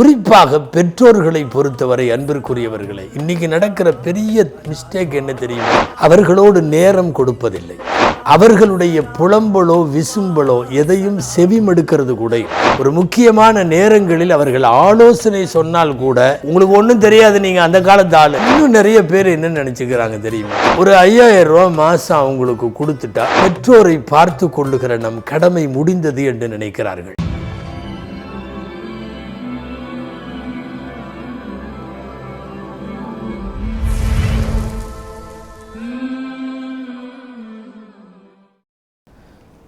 குறிப்பாக பெற்றோர்களை பொறுத்தவரை அன்பிற்குரியவர்களை இன்னைக்கு நடக்கிற பெரிய மிஸ்டேக் என்ன தெரியுமா? அவர்களோடு நேரம் கொடுப்பதில்லை. அவர்களுடைய புலம்பலோ விசும்பலோ எதையும் செவிமெடுக்கிறது கூட ஒரு முக்கியமான நேரங்களில் அவர்கள் ஆலோசனை சொன்னால் கூட உங்களுக்கு ஒன்றும் தெரியாது நீங்க அந்த காலத்து ஆளு. இன்னும் நிறைய பேர் என்ன நினைச்சுக்கிறாங்க தெரியுமா? ஒரு ஐயாயிரம் ரூபாய் மாசம் அவங்களுக்கு கொடுத்துட்டா பெற்றோரை பார்த்து கொள்ளுகிற நம் கடமை முடிந்தது என்று நினைக்கிறார்கள்.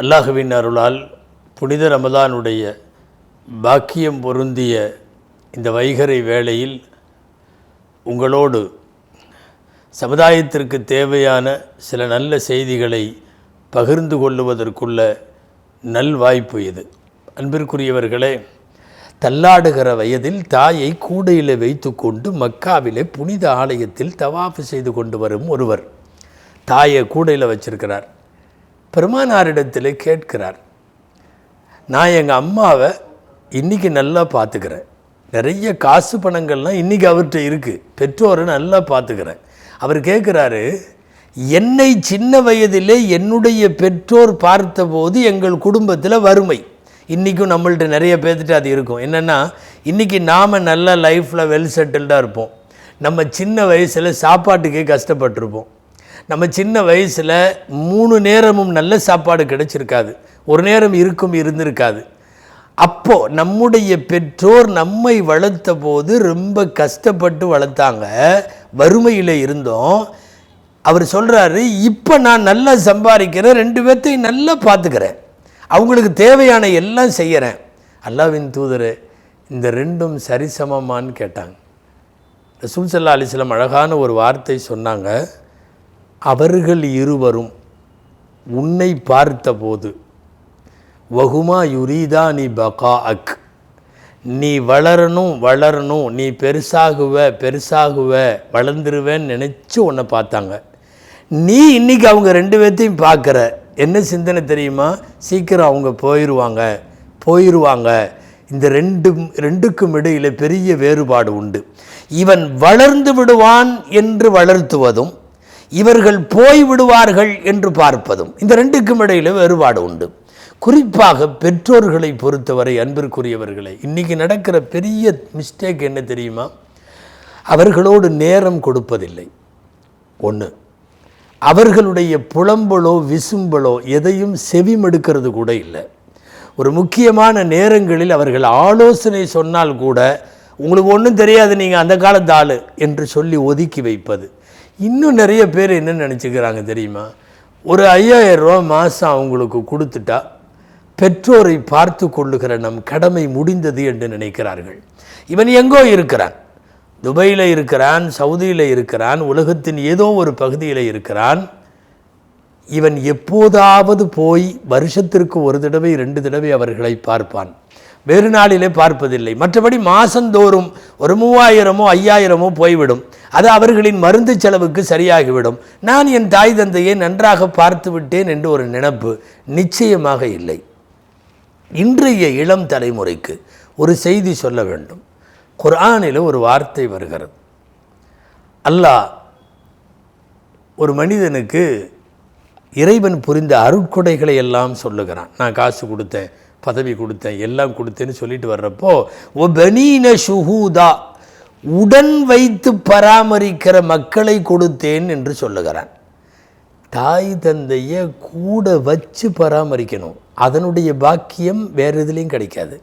அல்லாஹுவின் அருளால் புனித ரமதானுடைய பாக்கியம் பொருந்திய இந்த வைகறை வேளையில் உங்களோடு சமுதாயத்திற்கு தேவையான சில நல்ல செய்திகளை பகிர்ந்து கொள்ளுவதற்குள்ள நல்வாய்ப்பு இது. அன்பிற்குரியவர்களே தள்ளாடுகிற வயதில் தாயை கூடையில் வைத்துக்கொண்டு மக்காவிலே புனித ஆலயத்தில் தவாஃபு செய்து கொண்டு வரும் ஒருவர் தாயை கூடையில் வச்சிருக்கிறார். பெருமானாரிடத்தில் கேட்கிறார் நான் எங்கள் அம்மாவை இன்றைக்கி நல்லா பார்த்துக்கிறேன் நிறைய காசு பணங்கள்லாம் இன்றைக்கி அவர்கிட்ட இருக்குது பெற்றோரை நல்லா பார்த்துக்கிறேன் அவர் கேட்குறாரு என்னை சின்ன வயதிலே என்னுடைய பெற்றோர் பார்த்தபோது எங்கள் குடும்பத்தில் வறுமை. இன்றைக்கும் நம்மள்ட்ட நிறைய பேர்த்துட்டு அது இருக்கும். என்னென்னா இன்றைக்கி நாம் நல்ல லைஃப்பில் வெல் செட்டில்டாக இருப்போம். நம்ம சின்ன வயசில் சாப்பாட்டுக்கே கஷ்டப்பட்டிருப்போம். நம்ம சின்ன வயசில் மூணு நேரமும் நல்ல சாப்பாடு கிடைச்சிருக்காது. ஒரு நேரம் இருக்கும் இருந்திருக்காது. அப்போது நம்முடைய பெற்றோர் நம்மை வளர்த்த போது ரொம்ப கஷ்டப்பட்டு வளர்த்தாங்க. வறுமையில் இருந்தோம். அவர் சொல்கிறாரு இப்போ நான் நல்லா சம்பாதிக்கிறேன் ரெண்டு பேர்த்தையும் நல்லா பார்த்துக்கிறேன் அவங்களுக்கு தேவையான எல்லாம் செய்கிறேன் அல்லாவின் தூதர் இந்த ரெண்டும் சரிசமமானு கேட்டாங்க. ரசூல் சல்லா அலிஸ்லாம் அழகான ஒரு வார்த்தை சொன்னாங்க. அவர்கள் இருவரும் உன்னை பார்த்தபோது வகுமா யுரீதா நீ பகா அக் நீ வளரணும் வளரணும் நீ பெருசாகுவ பெருசாகுவ வளர்ந்துருவேன்னு நினச்சி உன்னை பார்த்தாங்க. நீ இன்னைக்கு அவங்க ரெண்டு பேர்த்தையும் பார்க்குற என்ன சிந்தனை தெரியுமா? சீக்கிரம் அவங்க போயிடுவாங்க போயிடுவாங்க இந்த ரெண்டு ரெண்டுக்கும் இடையில் பெரிய வேறுபாடு உண்டு. இவன் வளர்ந்து விடுவான் என்று வளர்த்துவதும் இவர்கள் போய் விடுவார்கள் என்று பார்ப்பதும் இந்த ரெண்டுக்கும் இடையில் வேறுபாடு உண்டு. குறிப்பாக பெற்றோர்களை பொறுத்தவரை அன்பிற்குரியவர்களே இன்றைக்கி நடக்கிற பெரிய மிஸ்டேக் என்ன தெரியுமா? அவர்களோடு நேரம் கொடுப்பதில்லை. ஒன்று அவர்களுடைய புலம்பலோ விசும்பலோ எதையும் செவிமெடுக்கிறது கூட இல்லை. ஒரு முக்கியமான நேரங்களில் அவர்கள் ஆலோசனை சொன்னால் கூட உங்களுக்கு ஒன்றும் தெரியாது நீங்கள் அந்த காலத்து ஆள் என்று சொல்லி ஒதுக்கி வைப்பது. இன்னும் நிறைய பேர் என்ன நினச்சிக்கிறாங்க தெரியுமா? ஒரு ஐயாயிரம் ரூபா மாதம் அவங்களுக்கு கொடுத்துட்டா பெற்றோரை பார்த்து கொள்ளுகிற நம் கடமை முடிந்தது என்று நினைக்கிறார்கள். இவன் எங்கோ இருக்கிறான். துபையில் இருக்கிறான் சவுதியில் இருக்கிறான் உலகத்தின் ஏதோ ஒரு பகுதியில் இருக்கிறான். இவன் எப்போதாவது போய் வருஷத்திற்கு ஒரு தடவை ரெண்டு தடவை அவர்களை பார்ப்பான். வேறு நாளிலே பார்ப்பதில்லை. மற்றபடி மாதந்தோறும் ஒரு மூவாயிரமோ ஐயாயிரமோ போய்விடும். அது அவர்களின் மருந்து செலவுக்கு சரியாகிவிடும். நான் என் தாய் தந்தையை நன்றாக பார்த்து விட்டேன் என்று ஒரு நினப்பு நிச்சயமாக இல்லை. இன்றைய இளம் தலைமுறைக்கு ஒரு செய்தி சொல்ல வேண்டும். குர்ஆனில் ஒரு வார்த்தை வருகிறது. அல்லாஹ் ஒரு மனிதனுக்கு இறைவன் புரிந்த அருட்கொடைகளை எல்லாம் சொல்லுகிறான். நான் காசு கொடுத்தேன் பதவி கொடுத்தேன் எல்லாம் கொடுத்தேன்னு சொல்லிட்டு வர்றப்போ ஒ பனீன ஷுஹூதா உடன் வைத்து பராமரிக்கிற மக்களை கொடுத்தேன் என்று சொல்லுகிறான். தாய் தந்தையை கூட வச்சு பராமரிக்கணும். அதனுடைய பாக்கியம் வேறு எதுலேயும் கிடைக்காது.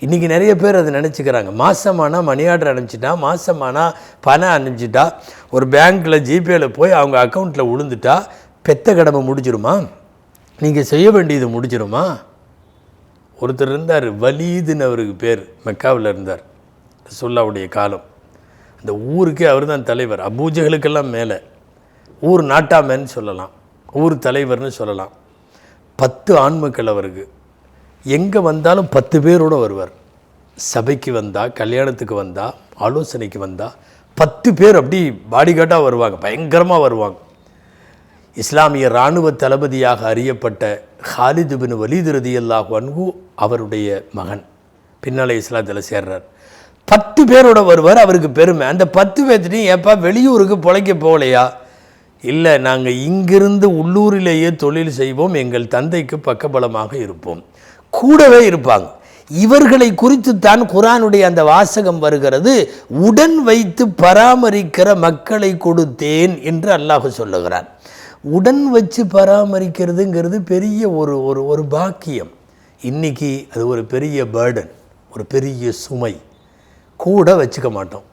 இன்றைக்கி நிறைய பேர் அதை நினச்சிக்கிறாங்க. மாதமானால் மணி ஆர்டர் அனுப்பிச்சிட்டா மாதமானால் பணம் அனுப்பிச்சிட்டா ஒரு பேங்க்கில் ஜிபேயில் போய் அவங்க அக்கௌண்ட்டில் விழுந்துட்டா பெத்த கடமை முடிஞ்சிருமா? நீங்கள் செய்ய வேண்டியது முடிஞ்சிருமா? ஒருத்தர் இருந்தார் வலீதுன்னு அவருக்கு பேர் மெக்காவில் இருந்தார். சொல்லாவுடைய காலம். இந்த ஊருக்கே அவர் தான் தலைவர். அபூஜைகளுக்கெல்லாம் மேலே. ஊர் நாட்டாமேன்னு சொல்லலாம். ஊர் தலைவர்னு சொல்லலாம். பத்து ஆண்மக்கள் அவருக்கு. எங்கே வந்தாலும் பத்து பேரோடு வருவார். சபைக்கு வந்தால் கல்யாணத்துக்கு வந்தால் ஆலோசனைக்கு வந்தால் பத்து பேர் அப்படி பாடிகார்டாக வருவாங்க. பயங்கரமாக வருவாங்க. இஸ்லாமிய இராணுவ தளபதியாக அறியப்பட்ட ஹாலிது பின் வலீது ரதியல்லாஹு அன்ஹு அவருடைய மகன். பின்னாலே இஸ்லாத்தில் சேர்றார். பத்து பேரோட வருவார் அவருக்கு பெருமை. அந்த பத்து பேர்த்திட்டையும் ஏப்பா வெளியூருக்கு பிழைக்க போகலையா? இல்லை நாங்கள் இங்கிருந்து உள்ளூரிலேயே தொழில் செய்வோம் எங்கள் தந்தைக்கு பக்கபலமாக இருப்போம். கூடவே இருப்பாங்க. இவர்களை குறித்துத்தான் குரானுடைய அந்த வாசகம் வருகிறது. உடன் வைத்து பராமரிக்கிற மக்களை கொடுத்தேன் என்று அல்லாஹ் சொல்லுகிறான் உடன் வச்சு பராமரிக்கிறதுங்கிறது பெரிய ஒரு ஒரு ஒரு பாக்கியம். இன்னைக்கு அது ஒரு பெரிய பேர்டன் ஒரு பெரிய சுமை. கூட வச்சுக்க மாட்டோம்.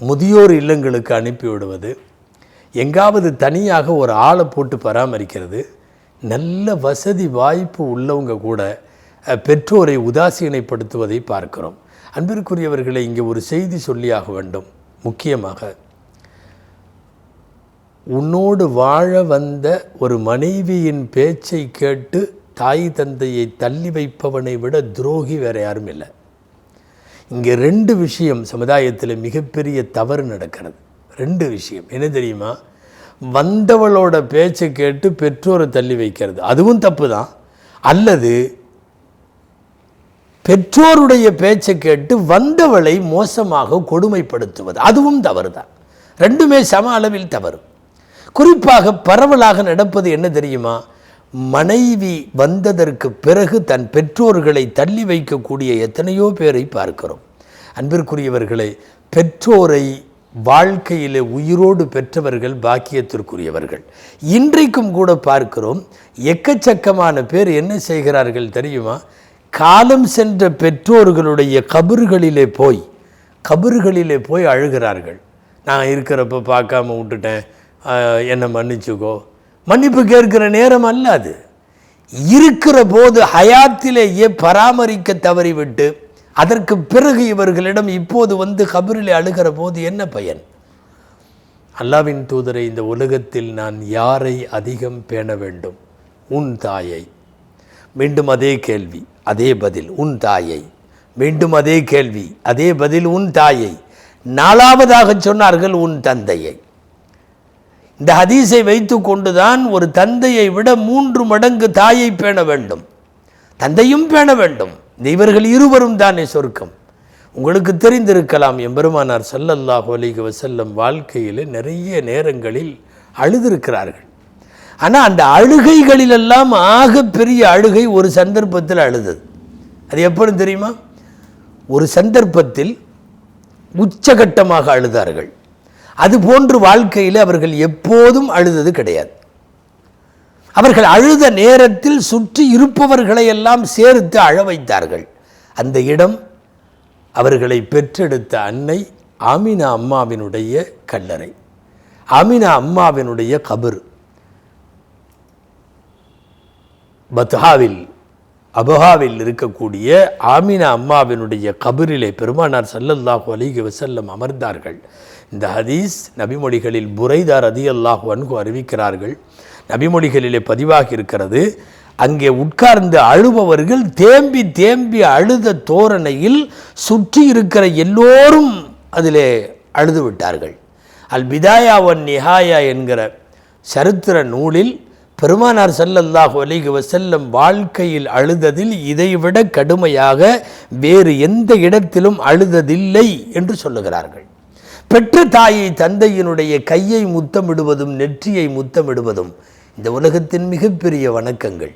முதியோர் இல்லங்களுக்கு அனுப்பி விடுவது எங்காவது தனியாக ஒரு ஆளை போட்டு பராமரிக்கிறது நல்ல வசதி வாய்ப்பு உள்ளவங்க கூட பெற்றோரை உதாசீனைப்படுத்துவதை பார்க்கிறோம். அன்பிற்குரியவர்களை இங்கே ஒரு செய்தி சொல்லியாக வேண்டும். முக்கியமாக உன்னோடு வாழ வந்த ஒரு மனைவியின் பேச்சை கேட்டு தாய் தந்தையை தள்ளி வைப்பவனை விட துரோகி வேற யாரும் இல்லை. இங்கே ரெண்டு விஷயம் சமுதாயத்தில் மிகப்பெரிய தவறு நடக்கிறது. ரெண்டு விஷயம். என்ன தெரியுமா? வந்தவளோட பேச்சை கேட்டு பெற்றோரை தள்ளி வைக்கிறது. அதுவும் தப்பு தான் அல்லது பெற்றோருடைய பேச்சை கேட்டு வந்தவளை மோசமாக கொடுமைப்படுத்துவது. அதுவும் தவறு தான் ரெண்டுமே சம அளவில் தவறு. குறிப்பாக பரவலாக நடப்பது என்ன தெரியுமா? மனைவி வந்ததற்கு பிறகு தன் பெற்றோர்களை தள்ளி வைக்கக்கூடிய எத்தனையோ பேரை பார்க்கிறோம். அன்பிற்குரியவர்களை பெற்றோரை வாழ்க்கையிலே உயிரோடு பெற்றவர்கள் பாக்கியத்திற்குரியவர்கள். இன்றைக்கும் கூட பார்க்கிறோம் எக்கச்சக்கமான பேர் என்ன செய்கிறார்கள் தெரியுமா? காலம் சென்ற பெற்றோர்களுடைய கபறுகளிலே போய் கபறுகளிலே போய் அழுகிறார்கள். நான் இருக்கிறப்ப பார்க்காம விட்டுட்டேன். என்னை மன்னிச்சுக்கோ. மன்னிப்பு கேட்கிற நேரம் அல்ல அது. இருக்கிற போது ஹயாத்திலேயே பராமரிக்க தவறிவிட்டு அதற்கு பிறகு இவர்களிடம் இப்போது வந்து கபிரிலே அழுகிற போது என்ன பயன்? அல்லாவின் தூதரை இந்த உலகத்தில் நான் யாரை அதிகம் பேண வேண்டும்? உன் தாயை. மீண்டும் அதே கேள்வி அதே பதில் உன் தாயை. மீண்டும் அதே கேள்வி அதே பதில் உன் தாயை. நாலாவதாக சொன்னார்கள் உன் தந்தையை. இந்த ஹதீஸை வைத்துக்கொண்டுதான் ஒரு தந்தையை விட மூன்று மடங்கு தாயை பேண வேண்டும். தந்தையும் பேண வேண்டும். இந்த இவர்கள் இருவரும் தானே சொர்க்கம். உங்களுக்கு தெரிந்திருக்கலாம் எம்பெருமானார் சல்லல்லாஹு அலிக வசல்லம் வாழ்க்கையில் நிறைய நேரங்களில் அழுதிருக்கிறார்கள். ஆனால் அந்த அழுகைகளிலெல்லாம் ஆக பெரிய அழுகை ஒரு சந்தர்ப்பத்தில் அழுதது. அது எப்பொழுது தெரியுமா? ஒரு சந்தர்ப்பத்தில் உச்சகட்டமாக அழுதார்கள். அதுபோன்று வாழ்க்கையில் அவர்கள் எப்போதும் அழுதது கிடையாது. அவர்கள் அழுத நேரத்தில் சுற்றி இருப்பவர்களை எல்லாம் சேர்த்து அழ வைத்தார்கள். அந்த இடம் அவர்களை பெற்றெடுத்த அன்னை ஆமினா அம்மாவினுடைய கல்லறை. ஆமினா அம்மாவினுடைய கபர். பத்ஹாவில் அபஹாவில் இருக்கக்கூடிய ஆமினா அம்மாவினுடைய கபிரிலே பெருமானார் சல்லல்லாஹு அலிக வசல்லம் அமர்ந்தார்கள். இந்த ஹதீஸ் நபிமொழிகளில் புரைதார் அதி அல்லாஹ் அன்கு அறிவிக்கிறார்கள். நபிமொழிகளிலே பதிவாகி இருக்கிறது அங்கே உட்கார்ந்து அழுபவர்கள் தேம்பி தேம்பி அழுத தோரணையில் சுற்றி இருக்கிற எல்லோரும் அதிலே அழுது விட்டார்கள். அல் பிதாயாவன் நிஹாயா என்கிற சரித்திர நூலில் பெருமானார் ஸல்லல்லாஹு அலைஹி வஸல்லம் வாழ்க்கையில் அழுததில் இதைவிட கடுமையாக வேறு எந்த இடத்திலும் அழுததில்லை என்று சொல்லுகிறார்கள். பெற்ற தாயை தந்தையினுடைய கையை முத்தமிடுவதும் நெற்றியை முத்தமிடுவதும் இந்த உலகத்தின் மிகப்பெரிய வணக்கங்கள்.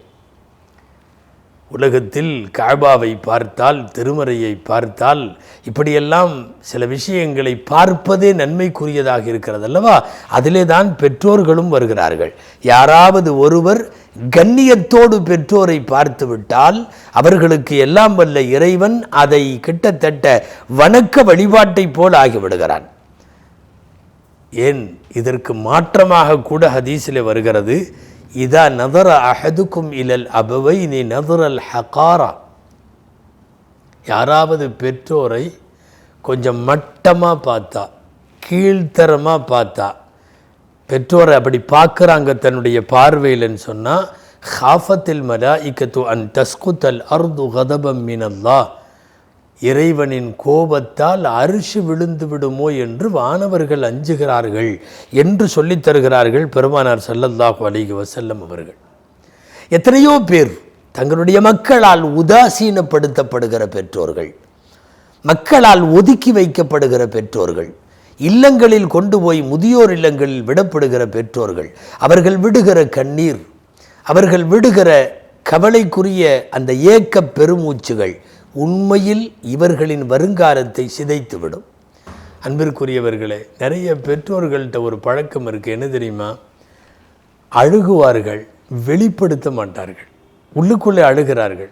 உலகத்தில் காபாவை பார்த்தால் திருமறையை பார்த்தால் இப்படியெல்லாம் சில விஷயங்களை பார்ப்பதே நன்மைக்குரியதாக இருக்கிறது அல்லவா? அதிலே தான் பெற்றோர்களும் வருகிறார்கள். யாராவது ஒருவர் கண்ணியத்தோடு பெற்றோரை பார்த்துவிட்டால் அவர்களுக்கு எல்லாம் வல்ல இறைவன் அதை கிட்டத்தட்ட வணக்க வழிபாட்டைப் போல் ஆகிவிடுகிறான். ஏன் இதற்கு மாற்றமாக கூட ஹதீஸில் வருகிறது இதா நதர அஹதுக்கும் இலல் அபவை நீ நதரல் ஹகாரா. யாராவது பெற்றோரை கொஞ்சம் மட்டமாக பார்த்தா கீழ்த்தரமாக பார்த்தா பெற்றோரை அப்படி பார்க்குறாங்க தன்னுடைய பார்வையில்னு சொன்னால் ஹாஃபத்தில் மலா இக்கத்து அன் தஸ்குத்தல் அர்து கதபம் மினல்லா. இறைவனின் கோபத்தால் அரிசி விழுந்து விடுமோ என்று வானவர்கள் அஞ்சுகிறார்கள் என்று சொல்லித் தருகிறார்கள் பெருமானார் செல்லல்லாஹு அலிகு வசல்லம் அவர்கள். எத்தனையோ பேர் தங்களுடைய மக்களால் உதாசீனப்படுத்தப்படுகிற பெற்றோர்கள் மக்களால் ஒதுக்கி வைக்கப்படுகிற பெற்றோர்கள் இல்லங்களில் கொண்டு போய் முதியோர் இல்லங்களில் விடப்படுகிற பெற்றோர்கள் அவர்கள் விடுகிற கண்ணீர் அவர்கள் விடுகிற கவலைக்குரிய அந்த ஏக்க பெருமூச்சுகள் உண்மையில் இவர்களின் வருங்காலத்தை சிதைத்துவிடும். அன்பிற்குரியவர்களே நிறைய பெற்றோர்கள்ட்ட ஒரு பழக்கம் இருக்குது என்ன தெரியுமா? அழுகுவார்கள் வெளிப்படுத்த மாட்டார்கள் உள்ளுக்குள்ளே அழுகிறார்கள்.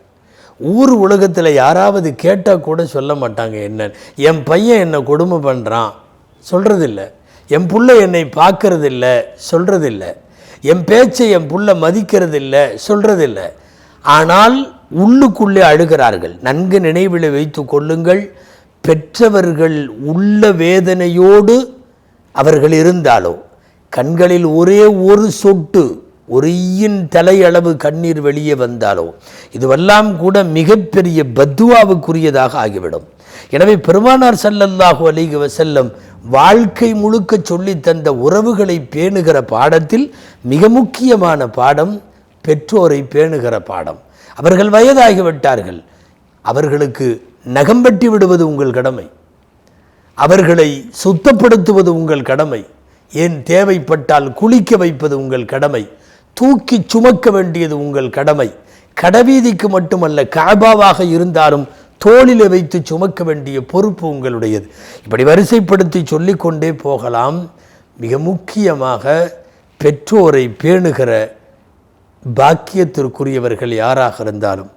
ஊர் உலகத்தில் யாராவது கேட்டால் கூட சொல்ல மாட்டாங்க என்னன்னு என் பையன் என்னை கொடுமை பண்ணுறான் சொல்கிறதில்ல என் புள்ள என்னை பார்க்கறதில்ல சொல்கிறதில்ல என் பேச்சை என் புள்ள மதிக்கிறதில்ல சொல்கிறதில்ல ஆனால் உள்ளுக்குள்ளே அழுகிறார்கள். நன்கு நினைவில் வைத்து கொள்ளுங்கள். பெற்றவர்கள் உள்ள வேதனையோடு அவர்கள் இருந்தாலோ கண்களில் ஒரே ஒரு சொட்டு ஒரியின் தலையளவு கண்ணீர் வெளியே வந்தாலோ இதுவெல்லாம் கூட மிகப்பெரிய பத்துவாவுக்குரியதாக ஆகிவிடும். எனவே பெருமானார் செல்லல்லாஹு அலிக செல்லம் வாழ்க்கை முழுக்க சொல்லி தந்த உறவுகளை பேணுகிற பாடத்தில் மிக முக்கியமான பாடம் பெற்றோரை பேணுகிற பாடம். அவர்கள் வயதாகிவிட்டார்கள். அவர்களுக்கு நகம் வெட்டி விடுவது உங்கள் கடமை. அவர்களை சுத்தப்படுத்துவது உங்கள் கடமை. ஏன் தேவைப்பட்டால் குளிக்க வைப்பது உங்கள் கடமை. தூக்கி சுமக்க வேண்டியது உங்கள் கடமை. கடவீதிக்கு மட்டுமல்ல காபாவாக இருந்தாலும் தோளிலே வைத்து சுமக்க வேண்டிய பொறுப்பு உங்களுடையது. இப்படி வரிசைப்படுத்தி சொல்லிக்கொண்டே போகலாம். மிக முக்கியமாக பெற்றோரை பேணுகிற பாக்கியத்திற்குரியவர்கள் யாராக இருந்தாலும்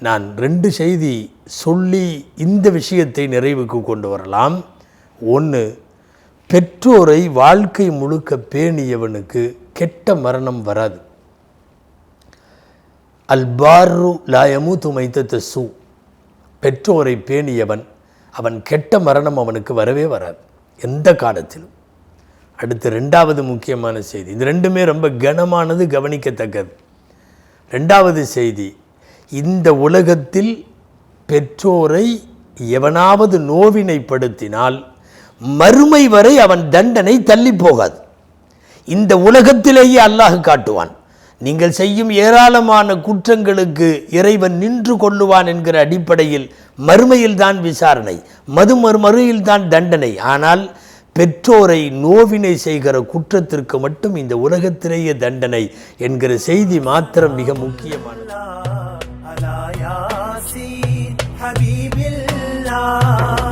நான் ரெண்டு செய்தி சொல்லி இந்த விஷயத்தை நிறைவுக்கு கொண்டு வரலாம். ஒன்று பெற்றோரை வாழ்க்கை முழுக்க பேணியவனுக்கு கெட்ட மரணம் வராது. அல்பாரு லாயமு துமைத்த சு. பெற்றோரை பேணியவன் அவன் கெட்ட மரணம் அவனுக்கு வரவே வராது. எந்த காலத்திலும். அடுத்து ரெண்டாவது முக்கியமான செய்தி. இது ரெண்டுமே ரொம்ப கனமானது கவனிக்கத்தக்கது. ரெண்டாவது செய்தி இந்த உலகத்தில் பெற்றோரை எவனாவது நோவினைப்படுத்தினால் மறுமை வரை அவன் தண்டனை தள்ளி போகாது. இந்த உலகத்திலேயே அல்லாஹ் காட்டுவான். நீங்கள் செய்யும் ஏராளமான குற்றங்களுக்கு இறைவன் நின்று கொள்ளுவான் என்கிற அடிப்படையில் மறுமையில்தான் விசாரணை மது மறுமையில் தான் தண்டனை. ஆனால் பெற்றோரை நோவினை செய்கிற குற்றத்திற்கு மட்டும் இந்த உலகத்திலேயே தண்டனை என்கிற செய்தி மாத்திரம் மிக முக்கியமானது على ياسين حبيب الله